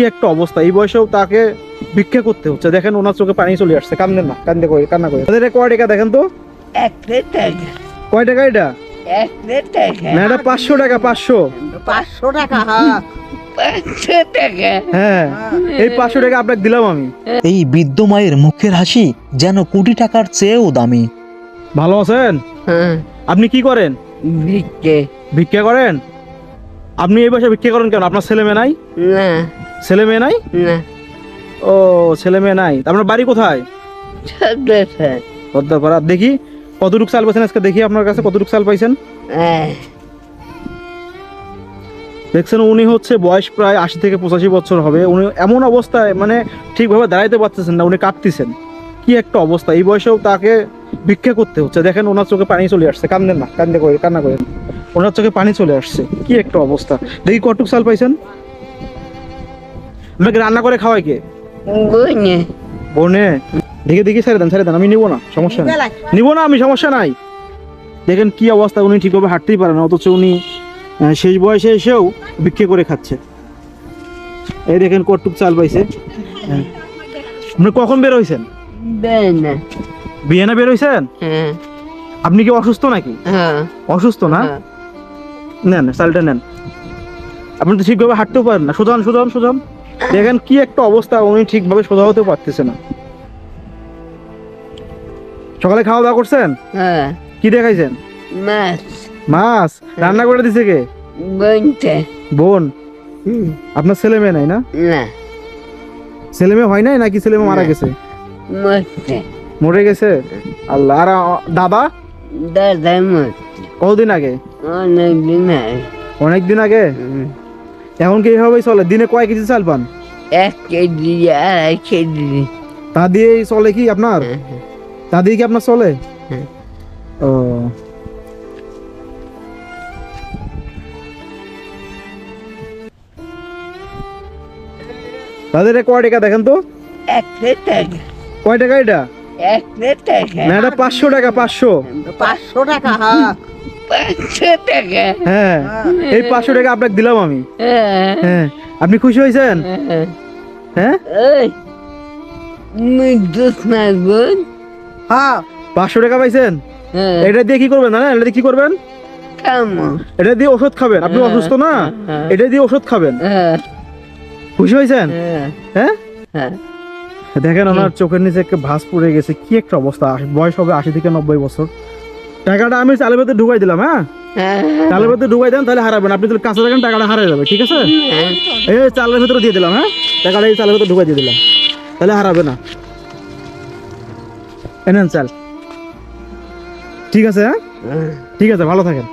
কি একটা অবস্থা? এই বয়সেও তাকে ভিক্ষা করতে হচ্ছে। দেখেন ওনার চোখে পানি চলে আসছে। কান্দেন না কান্দে করে কান্না করে তাদের কয় টাকা দেখেন তো? একটা টাকা কয় টাকা এটা? টাকা না এটা পাঁচশো টাকা পাঁচশো। পাঁচশো টাকা হ্যাঁ হ্যাঁ এই পাঁচশো টাকা আপনাকে দিলাম আমি। এই বৃদ্ধ মায়ের মুখের হাসি যেন কোটি টাকার চেয়েও দামি। ভালো আছেন? হ্যাঁ আপনি কি করেন? ভিক্ষে। ভিক্ষা করেন? আপনি এই বয়সে ভিক্ষা করেন কেন? আপনার ছেলে মেয়ে নাই? না। ছেলে মেয়ে নাই? না। ও ছেলে মেয়ে নাই। আপনার বাড়ি কোথায়? পদ্মাপাড়া। দেখি কতটুক চাল পাইছেন আজকে? দেখি আপনার কাছে কতটুক চাল পাইছেন। হ্যাঁ। দেখছেন উনি হচ্ছে বয়স প্রায় আশি থেকে পঁচাশি বছর হবে। উনি এমন অবস্থায় মানে ঠিকভাবে দাঁড়াইতে পারতেছেন না উনি কাঁপতেছেন কি একটা অবস্থা। এই বয়সেও তাকে ভিক্ষা করতে হচ্ছে। দেখেন ওনার চোখে পানি চলে আসছে। কান্দেন না কান্দে করে কান্না করেন। ওনার চোখে পানি চলে আসছে। কি একটা অবস্থা। দেখি কটুক চাল পাইছেন? আপনাকে রান্না করে খাওয়াই কে? বইনে বোনে? দেখে দেখি ছেড়ে দেন ছেড়ে দেন আমি নিবো না সমস্যা নেই। নিবো না আমি সমস্যা নাই। দেখেন কি অবস্থা উনি ঠিকভাবে হাঁটতেই পারে না অথচ উনি শেষ বয়সে এসেও ভিক্ষে করে খাচ্ছে। এই দেখেন কটুক চাল পাইছে। হ্যাঁ। আপনি কখন বের হয়েছেন বেনা। বিয়েনা বের হয়েছেন হ্যাঁ। আপনি কি অসুস্থ নাকি? হ্যাঁ। অসুস্থ না? নেন চালটা নেন। আপনি তো ঠিকভাবে হাঁটতেও পারেন না। সোজান সোজান সোজান দেখেন কি একটা অবস্থা উনি ঠিকভাবে সোজা হতেও পারতেছে না। সকালে খাওয়া দাওয়া করছেন? হ্যাঁ। কি দেখাইছেন? মাছ। মাছ? রান্না করে দিছে কে? বোন? আপনার ছেলে মেয়ে নাই না? না। ছেলে মেয়ে হয় নাই নাকি ছেলে মেয়ে মারা গেছে? মরে গেছে? আল্লাহ আর দাদা? দাদা কতদিন আগে? অনেক দিন আগে। অনেক দিন আগে। এখন কি এইভাবেই চলে? দিনে কয় কেজি চাল পান? এক কেজি আড়াই কেজি। তা দিয়েই চলে কি আপনার? তা দিয়ে কি আপনার চলে? ও। তাদের কয় টাকা দেখেন তো? একটা টাকা কয় টাকা এটা? একটা টাকা না এটা পাঁচশো টাকা পাঁচশো। পাঁচশো টাকা হ্যাঁ। পাঁচশো টাকা হ্যাঁ। এই পাঁচশো টাকা আপনাকে দিলাম আমি। হ্যাঁ। হ্যাঁ আপনি খুশি হয়েছেন? হ্যাঁ। হ্যাঁ? হ্যাঁ পাঁচশো টাকা পাইছেন? হ্যাঁ। এটা দিয়ে কি করবেন না এটা দিয়ে কি করবেন? এটা দিয়ে ওষুধ খাবেন। আপনি অসুস্থ না? হ্যাঁ। এটা দিয়ে ওষুধ খাবেন। হ্যাঁ। খুশি হয়েছেন? হ্যাঁ। হ্যাঁ? হ্যাঁ। দেখেন ওনার চোখের নিচে একটা ভাঁজ পড়ে গেছে। কি একটা অবস্থা। বয়স হবে আশি থেকে নব্বই বছর। টাকাটা আমি চালের ভেতরে ঢুকাই দিলাম হ্যাঁ? হ্যাঁ। চালের ভেতরে ঢুকাই দেন তাহলে হারাবেন আপনি তাহলে কাঁচা রাখেন টাকাটা হারিয়ে যাবে ঠিক আছে? হ্যাঁ। এই চালের ভেতরে দিয়ে দিলাম হ্যাঁ? টাকাটা এই চালের ভেতরে ঢুকাই দিয়ে দিলাম তাহলে হারাবে না। এনেন চাল। ঠিক আছে হ্যাঁ? হ্যাঁ। ঠিক আছে ভালো থাকেন।